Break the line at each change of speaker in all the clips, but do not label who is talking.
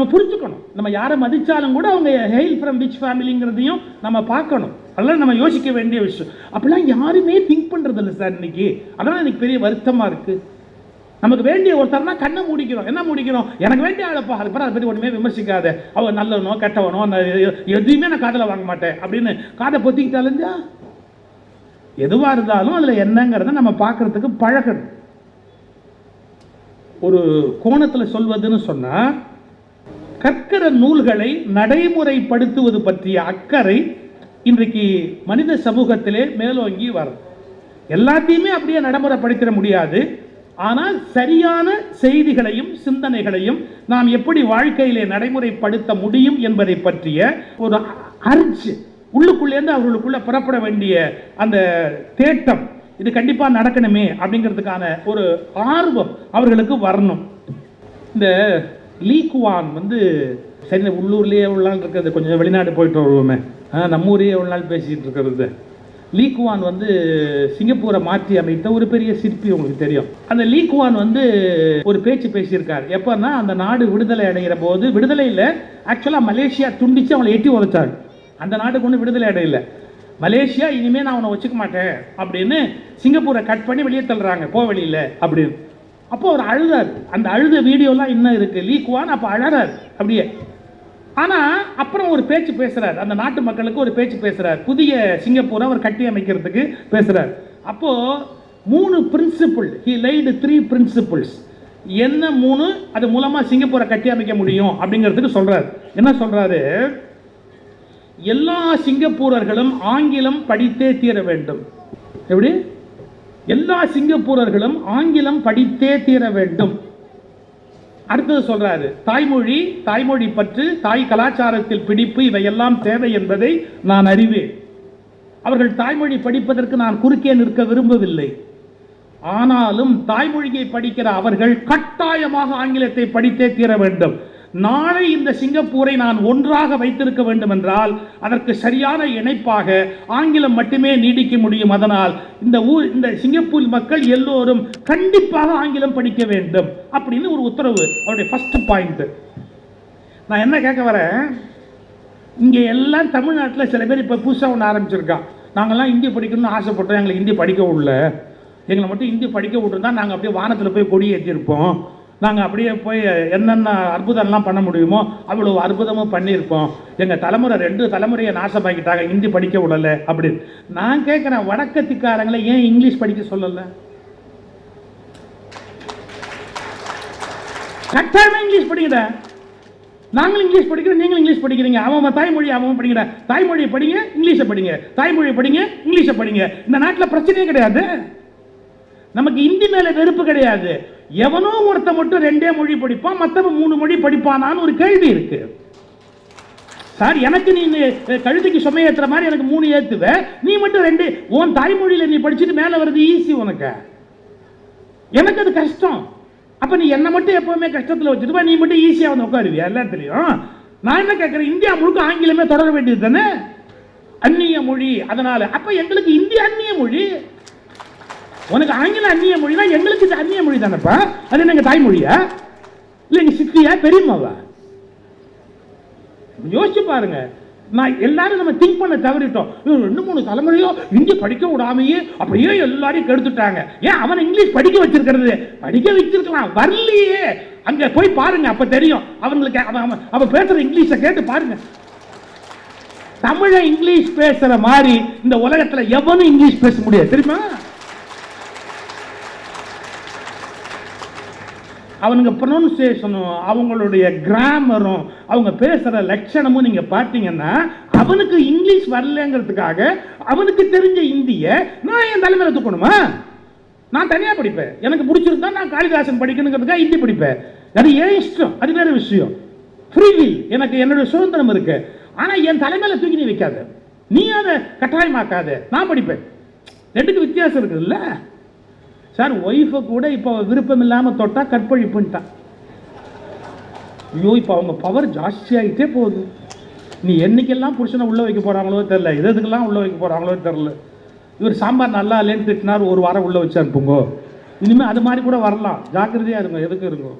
நம்ம புரிஞ்சுக்கணும். நம்ம யாரை மதித்தாலும் கூட அவங்க ஹெயில் ஃப்ரம் விச் ஃபேமிலிங்கிறதையும் நம்ம பார்க்கணும். அதெல்லாம் நம்ம யோசிக்க வேண்டிய விஷயம். அப்படிலாம் யாருமே திங்க் பண்ணுறதில்ல இல்லை சார் இன்னைக்கு. அதெல்லாம் எனக்கு பெரிய வருத்தமாக இருக்குது நமக்கு வேண்டிய ஒருத்தர்னா கண்ணை மூடிக்கிறோம். என்ன மூடிக்கிறோம்? எனக்கு வேண்டிய ஆளப்பா அது பிறகு அதை பற்றி ஒன்றுமே விமர்சிக்காத. அவன் நல்லவனோ கெட்டவனோ அந்த எதுவுமே எதையுமே நான் காதில் வாங்க மாட்டேன் அப்படின்னு காதை பொத்திக்கிட்டாலேருந்தா எதுவாக இருந்தாலும் அதில் என்னங்கிறத நம்ம பார்க்கறதுக்கு பழகணும். ஒரு கோணத்தில் சொல்வதுன்னு சொன்னால் கற்கிற நூல்களை நடைமுறைப்படுத்துவது பற்றிய அக்கறை இன்றைக்கு மனித சமூகத்திலே மேலோங்கி வரும். எல்லாத்தையுமே அப்படியே நடைமுறைப்படுத்திட முடியாது. ஆனால் சரியான செய்திகளையும் சிந்தனைகளையும் நாம் எப்படி வாழ்க்கையிலே நடைமுறைப்படுத்த முடியும் என்பதை பற்றிய ஒரு அர்ஜ் உள்ளுக்குள்ளேருந்து அவர்களுக்குள்ள புறப்பட வேண்டிய அந்த தேட்டம் இது கண்டிப்பாக நடக்கணுமே அப்படிங்கிறதுக்கான ஒரு ஆர்வம் அவர்களுக்கு வரணும். இந்த லீக்குவான் வந்து சரி உள்ளூர்லேயே எவ்வளோ நாள் இருக்கிறது கொஞ்சம் வெளிநாடு போயிட்டு வருவோமே. நம்ம ஊரையே எவ்வளோ நாள் பேசிக்கிட்டு இருக்கிறது. லீக்குவான் வந்து சிங்கப்பூரை மாற்றி அமைத்த ஒரு பெரிய சிற்பி உங்களுக்கு தெரியும். அந்த லீக்குவான் வந்து ஒரு பேச்சு பேசியிருக்கார். எப்போன்னா அந்த நாடு விடுதலை அடைகிற போது விடுதலையில் ஆக்சுவலாக மலேசியா துண்டித்து அவங்களை எட்டி உதைச்சாங்க. அந்த நாட்டுக்கு ஒன்றும் விடுதலை அடையில. மலேசியா இனிமேல் நான் அவனை வச்சுக்க மாட்டேன் அப்படின்னு சிங்கப்பூரை கட் பண்ணி வெளியே தள்ளுறாங்க போ வெளியில் அப்படின்னு. அப்போ அவர் அழுதார். அந்த அழுத வீடியோலாம் இன்னும் இருக்கு. லீக்குவான் அப்போ அழறார். அப்படியே. ஆனா அப்புறம் ஒரு பேச்சு பேசுறார். அந்த நாட்டு மக்களுக்கு ஒரு பேச்சு பேசுறார். புதிய சிங்கப்பூரை அவர் கட்டி அமைக்கிறதுக்கு பேசுறார். அப்போ மூணு principle he laid three principles என்ன மூணு? அது மூலமா சிங்கப்பூரை கட்டி அமைக்க முடியும் அப்படிங்கிறதுக்கு சொல்கிறார் என்ன சொல்றாரு? எல்லா சிங்கப்பூரர்களும் ஆங்கிலம் படித்தே தீர வேண்டும். எப்படி? எல்லா சிங்கப்பூரர்களும் ஆங்கிலம் படித்தே தீர வேண்டும். அடுத்தது சொல்றாரு தாய்மொழி தாய்மொழி பற்று தாய் கலாச்சாரத்தில் பிடிப்பு இவையெல்லாம் தேவை என்பதை நான் அறிவேன். அவர்கள் தாய்மொழி படிப்பதற்கு நான் குறுக்கே நிற்க விரும்பவில்லை. ஆனாலும் தாய்மொழியை படிக்கிற அவர்கள் கட்டாயமாக ஆங்கிலத்தை படித்தே தீர வேண்டும். நாளை இந்த சிங்கப்பூரை நான் ஒன்றாக வைத்திருக்க வேண்டும் என்றால் அதற்கு சரியான இணைப்பாக ஆங்கிலம் மட்டுமே நீடிக்க முடியும். அதனால் இந்த ஊர் இந்த சிங்கப்பூர் மக்கள் எல்லோரும் கண்டிப்பாக ஆங்கிலம் படிக்க வேண்டும் அப்படின்னு ஒரு உத்தரவு அவருடைய ஃபர்ஸ்ட் பாயிண்ட் நான் என்ன கேட்க வரேன்? இங்கே எல்லாம் தமிழ்நாட்டில் சில பேர் இப்போ புதுசாக ஒன்று ஆரம்பிச்சிருக்கான். நாங்கள்லாம் ஹிந்தி படிக்கணும்னு ஆசைப்பட்டோம் எங்களுக்கு ஹிந்தி படிக்க விடல எங்களை மட்டும் ஹிந்தி படிக்க விட்டுருந்தா நாங்கள் அப்படியே வானத்தில் போய் கொடி ஏற்றிருப்போம் நாங்கள் அப்படியே போய் என்னென்ன அற்புதம்லாம் பண்ண முடியுமோ அவ்வளோ அற்புதமும் பண்ணியிருப்போம் எங்கள் தலைமுறை ரெண்டு தலைமுறையை நாசமாக்கிட்டாங்க. ஹிந்தி படிக்க விடலை அப்படின்னு. நான் கேட்குறேன் வடக்கத்திக்காரங்களை ஏன் இங்கிலீஷ் படிக்க சொல்லலை? கட்டாயமாக இங்கிலீஷ் படிக்கிற நாங்களும் இங்கிலீஷ் படிக்கிறோம் நீங்களும் இங்கிலீஷ் படிக்கிறீங்க. அவன் அவன் தாய்மொழி அவன் படிக்கிற தாய்மொழியை படிங்க இங்கிலீஷை படிங்க. தாய்மொழியை படிங்க இங்கிலீஷை படிங்க. இந்த நாட்டில் பிரச்சனையே கிடையாது. நமக்கு இந்தி மேலே வெறுப்பு கிடையாது. எவனோ ஒருத்தன் மட்டும் ரெண்டே மொழி படிப்பான் மற்றவன் மூணு மொழி படிப்பானான்னு ஒரு கேள்வி இருக்கு. சார் எனக்கு நீ கழுத்துக்கு சுமையேற்றுற மாதிரி எனக்கு மூணு ஏத்துவ. நீ மட்டும் ரெண்டு உன் தாய்மொழியில நீ படிச்சுட்டு மேல வர்றது ஈஸி உனக்கு. எனக்கு அது கஷ்டம். அப்ப நீ என்ன மட்டும் எப்பவுமே கஷ்டத்துல வச்சுட்டு நீ மட்டும் ஈஸியா வந்து உட்காருவியா எல்லாத்துலயும்? நான் என்ன கேட்கறேன் இந்தியா முழுக்க ஆங்கிலமே தொடர வேண்டியது தானே? அந்நிய மொழி அதனால. அப்ப எங்களுக்கு இந்திய அந்நிய மொழி. உனக்கு ஆங்கில அந்நிய தான் எங்களுக்கு இது அந்நிய மொழி தானப்பா? அது என்ன எங்க தாய்மொழியா? இல்லை எங்க சித்தியா பெரியம்மாவா? யோசிச்சு பாருங்க. நான் எல்லாரும் நம்ம திங்க் பண்ண தவறிட்டோம். ரெண்டு மூணு தலைமுறையோ இந்தி படிக்க விடாமையே அப்படியே எல்லாரையும் கெடுத்துட்டாங்க. ஏன் அவன் இங்கிலீஷ் படிக்க வச்சிருக்கிறது? படிக்க வச்சிருக்கலாம். வரலையே. அங்க போய் பாருங்க அப்ப தெரியும். அவங்களுக்கு அவன் அவன் பேசுற இங்கிலீஷை கேட்டு பாருங்க. தமிழை இங்கிலீஷ் பேசுற மாதிரி இந்த உலகத்துல எவனும் இங்கிலீஷ் பேச முடியாது. தெரியுமா? அவனுங்க ப்ரொனன்சியேஷனும் அவங்களுடைய கிராமரும் அவங்க பேசுகிற லட்சணமும் நீங்கள் பார்த்தீங்கன்னா அவனுக்கு இங்கிலீஷ் வரலங்கிறதுக்காக அவனுக்கு தெரிஞ்ச இந்திய நான் என் தலைமையில் தூக்கணுமா? நான் தனியாக படிப்பேன். எனக்கு பிடிச்சிருந்தா நான் காளிதாசன் படிக்கணுங்கிறதுக்காக ஹிந்தி படிப்பேன். அது ஏன் இஷ்டம்? அது வேறு விஷயம். ஃப்ரீவில் எனக்கு என்னுடைய சுதந்திரம் இருக்கு. ஆனால் என் தலைமையில் தூக்கி நீ வைக்காத. நீ அதை கட்டாயமாக்காத. நான் படிப்பேன். ரெண்டுக்கு வித்தியாசம் இருக்குதுல்ல? சார் ஒய்ஃபை கூட இப்போ விருப்பம் இல்லாமல் தொட்டால் கற்பழிப்புன்ட்டான் ஐயோ இப்போ அவங்க பவர் ஜாஸ்தியாகிட்டே போகுது. நீ என்னைக்கெல்லாம் புருஷனை உள்ளே வைக்க போகிறாங்களோ தெரில எது எதுக்கெல்லாம் உள்ளே வைக்க போகிறாங்களோ தெரில இவர் சாம்பார் நல்லா இல்லைன்னு திட்டினார் ஒரு வாரம் உள்ளே வச்சு அனுப்புங்கோ. இனிமேல் அது மாதிரி கூட வரலாம். ஜாக்கிரதையாக இருங்க எதுக்கு இருக்கும்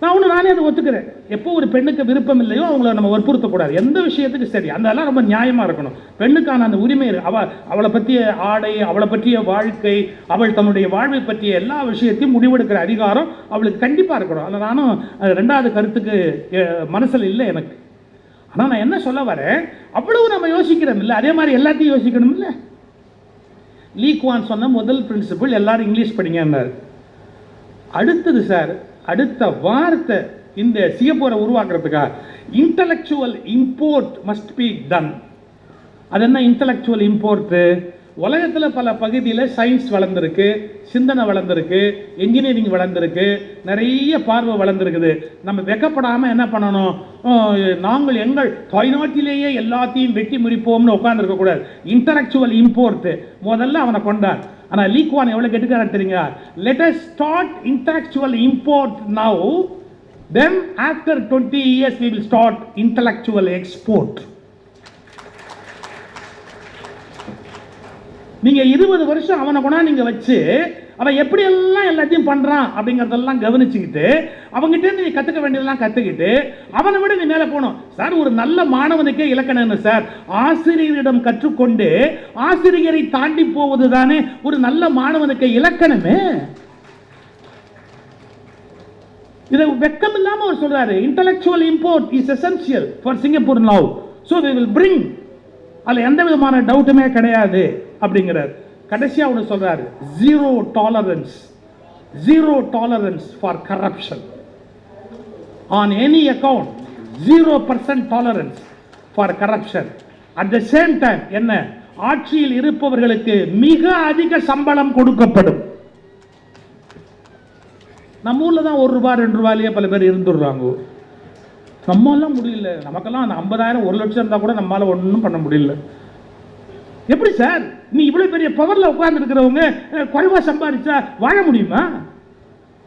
நான் ஒன்று நானே அதை ஒத்துக்கிறேன். எப்போ ஒரு பெண்ணுக்கு விருப்பம் இல்லையோ அவங்கள நம்ம வற்புறுத்தக்கூடாது. எந்த விஷயத்துக்கு சரி அந்த ரொம்ப நியாயமாக இருக்கணும். பெண்ணுக்கான அந்த உரிமை அவ அவளை பற்றிய ஆடை அவளை பற்றிய வாழ்க்கை அவள் தன்னுடைய வாழ்வை பற்றிய எல்லா விஷயத்தையும் முடிவெடுக்கிற அதிகாரம் அவளுக்கு கண்டிப்பாக இருக்கணும். அதில் நானும் ரெண்டாவது கருத்துக்கு மனசில் இல்லை எனக்கு. ஆனால் நான் என்ன சொல்ல வரேன்? அவ்வளவு நம்ம யோசிக்கிறோம் இல்லை? அதே மாதிரி எல்லாத்தையும் யோசிக்கணும் இல்லை? லீக்வான் சொன்ன முதல் பிரின்சிபிள் எல்லாரும் இங்கிலீஷ் படிங்கன்னார் அடுத்தது சார் அடுத்த வார்த்தை இந்த சிங்கப்பூரை உருவாக்குறதுக்காக intellectual import must be done அது என்ன இன்டலெக்சுவல் இம்போர்ட்டு உலகத்தில் பல பகுதியில் சயின்ஸ் வளர்ந்துருக்கு சிந்தனை வளர்ந்துருக்கு இன்ஜினியரிங் வளர்ந்துருக்கு நிறைய பார்வை வளர்ந்துருக்குது. நம்ம வெக்கப்படாமல் என்ன பண்ணணும்? நாங்கள் எங்கள் தாய்நாட்டிலேயே எல்லாத்தையும் வெட்டி முறிப்போம்னு உட்காந்துருக்கக்கூடாது இன்டலெக்சுவல் இம்போர்ட்டு முதல்ல அவனை கொண்டார். ஆனால் லீக்வான் எவ்வளோ கெட்டுக்காரன் தெரியுங்க let us start intellectual import now then after twenty years we will start intellectual export நீங்கள் இருபது வருஷம் அவனை கொண்டா நீங்கள் வச்சு அவன் எப்படியெல்லாம் எல்லாத்தையும் பண்ணுறான் அப்படிங்கிறதெல்லாம் கவனிச்சுக்கிட்டு அவங்ககிட்ட நீ கற்றுக்க வேண்டியதெல்லாம் கற்றுக்கிட்டு அவனை விட நீ மேலே போகணும். சார் ஒரு நல்ல மாணவனுக்கே இலக்கணம் சார். ஆசிரியரிடம் கற்றுக்கொண்டு ஆசிரியரை தாண்டி போவது தானே ஒரு நல்ல மாணவனுக்கு இலக்கணமே. இதை வெக்கம் இல்லாமல் அவர் சொல்கிறாரு intellectual import is essential for Singapore love so we will bring அதில் எந்த விதமான டவுட்டுமே கிடையாது. அப்படிங்கிறார். கடைசியாக ஒன்று சொல்றாரு zero tolerance zero tolerance for corruption on any account zero percent tolerance for corruption at the same time என்ன? ஆட்சியில் இருப்பவர்களுக்கு மிக அதிக சம்பளம் கொடுக்கப்படும். நம்ம ஊர்ல தான் ஒரு ரூபாய் ரெண்டு ரூபாயிலேயே பல பேர் இருந்துடுறாங்க. நம்மளாம் முடியல. நமக்கெல்லாம் அந்த ஐம்பதாயிரம் ஒரு லட்சம் இருந்தால் கூட நம்மளால ஒன்றும் பண்ண முடியல. எப்படி சார்? நீ இவ்வளவு பெரிய பவர்ல உட்கார்ந்து இருக்கிறவங்க குறைவா சம்பாதிச்சா வாழ முடியுமா?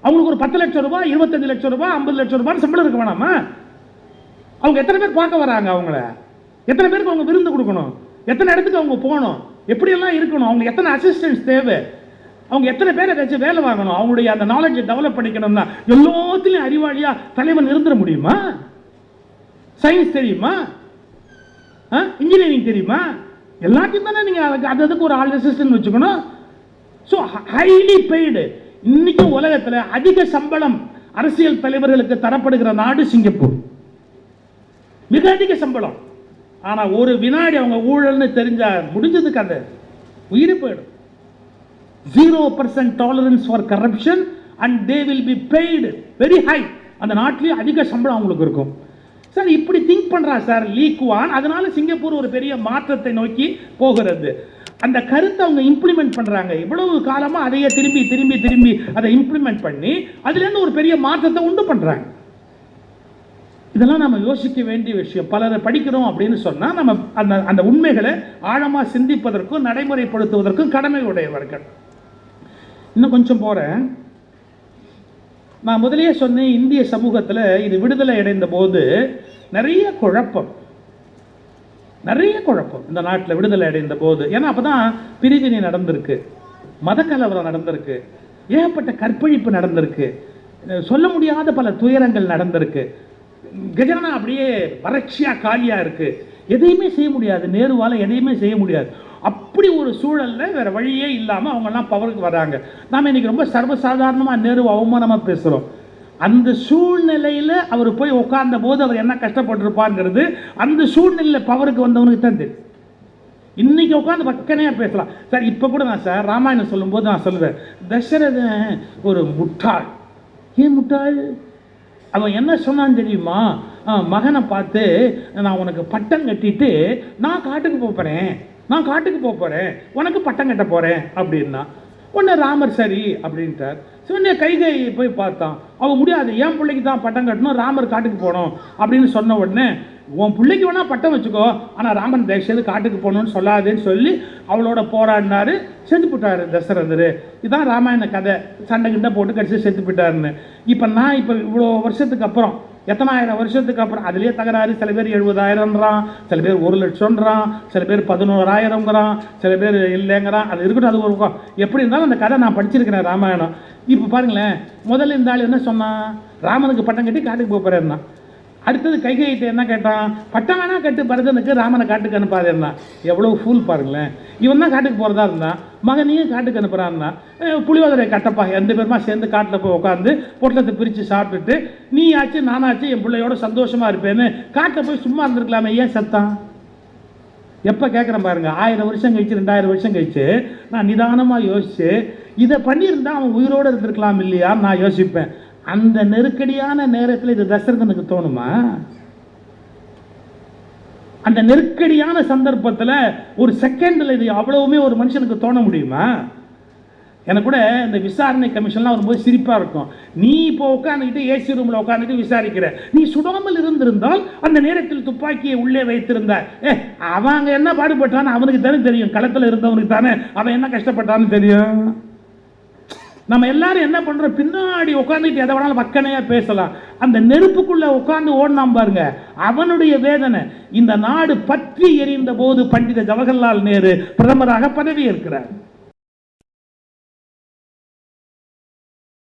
அவங்களுக்கு ஒரு பத்து லட்சம் ரூபாய் இருபத்தஞ்சு லட்சம் ரூபாய் ஐம்பது லட்சம் ரூபாய் சம்பளம் இருக்க வேணாமா? அவங்க எத்தனை பேர் பார்க்க வராங்க அவங்கள? எத்தனை பேருக்கு அவங்க விருந்து கொடுக்கணும்? எத்தனை இடத்துக்கு அவங்க போகணும்? எப்படியெல்லாம் இருக்கணும்? அவங்க எத்தனை அசிஸ்டன்ஸ் தேவை? அவங்க எத்தனை பேரை வச்சு வேலை வாங்கணும்? அவங்களுடைய அந்த நாலேஜை டெவலப் பண்ணிக்கணும்னா எல்லாத்துலேயும் அறிவாளியாக தலைவன் இருந்துட முடியுமா? சயின்ஸ் தெரியுமா? இன்ஜினியரிங் தெரியுமா? எல்லாத்தையும் தானே நீங்கள் அதுக்கு அது அதுக்கு ஒரு ஆள் ரெசிஸ்டன் வச்சுக்கணும்? ஸோ ஹைலி பெய்டு இன்னைக்கு உலகத்தில் அதிக சம்பளம் அரசியல் தலைவர்களுக்கு தரப்படுகிற நாடு சிங்கப்பூர். மிக அதிக சம்பளம். ஆனால் ஒரு வினாடி அவங்க ஊழல்னு தெரிஞ்சா முடிஞ்சது கதை உயிர் போயிடும். Zero percent tolerance for corruption and they will be paid very high அந்த நாட்டிலேயே அதிக சம்பளம் அவங்களுக்கு இருக்கும். சார் இப்படி திங்க் பண்ணுறான் சார் லீக்குவான் அதனால சிங்கப்பூர் ஒரு பெரிய மாற்றத்தை நோக்கி போகிறது. அந்த கருத்தை அவங்க இம்ப்ளிமெண்ட் பண்றாங்க. இவ்வளவு காலமா அதையே திரும்பி திரும்பி திரும்பி அதை இம்ப்ளிமெண்ட் பண்ணி அதுல இருந்து ஒரு பெரிய மாற்றத்தை உண்டு பண்றாங்க. இதெல்லாம் நம்ம யோசிக்க வேண்டிய விஷயம். பலரை படிக்கிறோம் அப்படின்னு சொன்னா நம்ம அந்த அந்த உண்மைகளை ஆழமா சிந்திப்பதற்கும் நடைமுறைப்படுத்துவதற்கும் கடமை உடையவர்கள். இன்னும் கொஞ்சம் போறேன். நான் முதலே சொன்னேன் இந்திய சமூகத்தில் இது விடுதலை அடைந்த போது நிறைய குழப்பம். நிறைய குழப்பம். இந்த நாட்டில் விடுதலை அடைந்த போது. ஏன்னா அப்பதான் பிரிவினை நடந்திருக்கு. மதக்கலவரம் நடந்திருக்கு. ஏகப்பட்ட கற்பழிப்பு நடந்திருக்கு. சொல்ல முடியாத பல துயரங்கள் நடந்திருக்கு. கஜனா அப்படியே வறட்சியா காலியா இருக்கு. எதையுமே செய்ய முடியாது. நேருவால எதையுமே செய்ய முடியாது. அப்படி ஒரு சூழல்ல வேற வழியே இல்லாம அவங்க எல்லாம் பவருக்கு வராங்க. நாம இன்னைக்கு ரொம்ப சர்வசாதாரணமா நேரு அவமானமா பேசுறோம். அந்த சூழ்நிலையில் அவர் போய் உட்கார்ந்த போது அவர் என்ன கஷ்டப்பட்டிருப்பாருங்கிறது அந்த சூழ்நிலையில் பவருக்கு வந்தவனுக்கு தான் தெரியும். இன்னைக்கு உட்காந்து பக்கனையாக பேசலாம். சார் இப்போ கூட நான் சார் ராமாயணம் சொல்லும்போது நான் சொல்லுவேன் தசரதன் ஒரு முட்டாள். ஏன் முட்டாள்? அவன் என்ன சொன்னான்னு தெரியுமா? மகனை பார்த்து நான் உனக்கு பட்டம் கட்டிட்டு நான் காட்டுக்கு போகிறேன் நான் காட்டுக்கு போகிறேன் உனக்கு பட்டம் கட்ட போகிறேன் அப்படின்னா உடனே ராமர் சரி அப்படின்ட்டார். சிவனே கைகை போய் பார்த்தான். அவன் முடியாது என் பிள்ளைக்கு தான் பட்டம் கட்டணும் ராமர் காட்டுக்கு போகணும் அப்படின்னு சொன்ன உடனே உன் பிள்ளைக்கு வேணால் பட்டம் வச்சுக்கோ ஆனால் ராமன் தயவுசெய்து காட்டுக்கு போகணும்னு சொல்லாதேன்னு சொல்லி அவளோட போராடினாரு செத்து போட்டார் தசரதர். இதான் ராமாயண கதை. சண்டை கிண்டை போட்டு கடைசி செத்து போயிட்டாருன்னு. இப்போ நான் இப்போ இவ்வளோ வருஷத்துக்கு அப்புறம் எத்தனாயிரம் வருஷத்துக்கு அப்புறம் அதுலேயே தகராறு. சில பேர் எழுபதாயிரம்ன்றான் சில பேர் ஒரு லட்சம்ன்றான் சில பேர் பதினோராயிரங்கிறான் சில பேர் இல்லைங்கிறான் அது இருக்கட்டும் அது ஒரு பக்கம். எப்படி இருந்தாலும் அந்த கதை நான் படிச்சிருக்கிறேன் ராமாயணம். இப்போ பாருங்களேன் முதல்ல இந்த ஆள் என்ன சொன்னான் ராமனுக்கு பட்டம் கட்டி காட்டுக்கு போக போறேன்னா அடுத்தது கைகையிட்ட என்ன கேட்டான் பட்டம் வேணா கட்டு பரதனுக்கு ராமனை காட்டுக்கு அனுப்பாதேன்னா. எவ்வளோ ஃபூல் பாருங்களேன். இவன் தான் காட்டுக்கு போகிறதா இருந்தான் மகனையும் காட்டுக்கு அனுப்புகிறான்னா அஹ் கட்டப்பா. ரெண்டு பேருமா சேர்ந்து காட்டில் போய் உட்காந்து பொட்டலத்தை பிரித்து சாப்பிட்டுட்டு நீ ஆச்சு நானாச்சு என் பிள்ளையோட சந்தோஷமாக இருப்பேன்னு காட்டில் போய் சும்மா இருந்திருக்கலாமே ஏன் செத்தான் எப்போ கேட்குறேன் பாருங்க ஆயிரம் வருஷம் கழிச்சு ரெண்டாயிரம் வருஷம் கழிச்சு நான் நிதானமாக யோசிச்சு இதை பண்ணியிருந்தா அவன் உயிரோடு இருந்திருக்கலாம் இல்லையா? நான் யோசிப்பேன். அந்த நெருக்கடியான நேரத்தில் இது தசரதனுக்கு தோணுமா? அந்த நெருக்கடியான சந்தர்ப்பத்தில் ஒரு செகண்டில் இது அவ்வளவுமே ஒரு மனுஷனுக்கு தோண முடியுமா? எனக்கு கூட இந்த விசாரணை கமிஷன்லாம் வரும்போது சிரிப்பாக இருக்கும். நீ இப்போ உட்காந்துக்கிட்டு ஏசி ரூமில் உட்காந்துட்டு விசாரிக்கிற. நீ சுடாமல் இருந்திருந்தால் அந்த நேரத்தில் துப்பாக்கியை உள்ளே வைத்திருந்தார். ஏ அவங்க என்ன பாடுபட்டான்னு அவனுக்கு தானே தெரியும். களத்தில் இருந்தவனுக்கு தானே அவன் என்ன கஷ்டப்பட்டான்னு தெரியும். நம்ம எல்லாரும் என்ன பண்றோம்? பின்னாடி உட்காந்துட்டு எதை வேணாலும் வக்கனையா பேசலாம். அந்த நெருப்புக்குள்ள உட்கார்ந்து ஓடினாம் பாருங்க. அவனுடைய வேதனை இந்த நாடு பற்றி எரிந்த போது பண்டித ஜவஹர்லால் நேரு பிரதமராக பதவி ஏற்கிறார்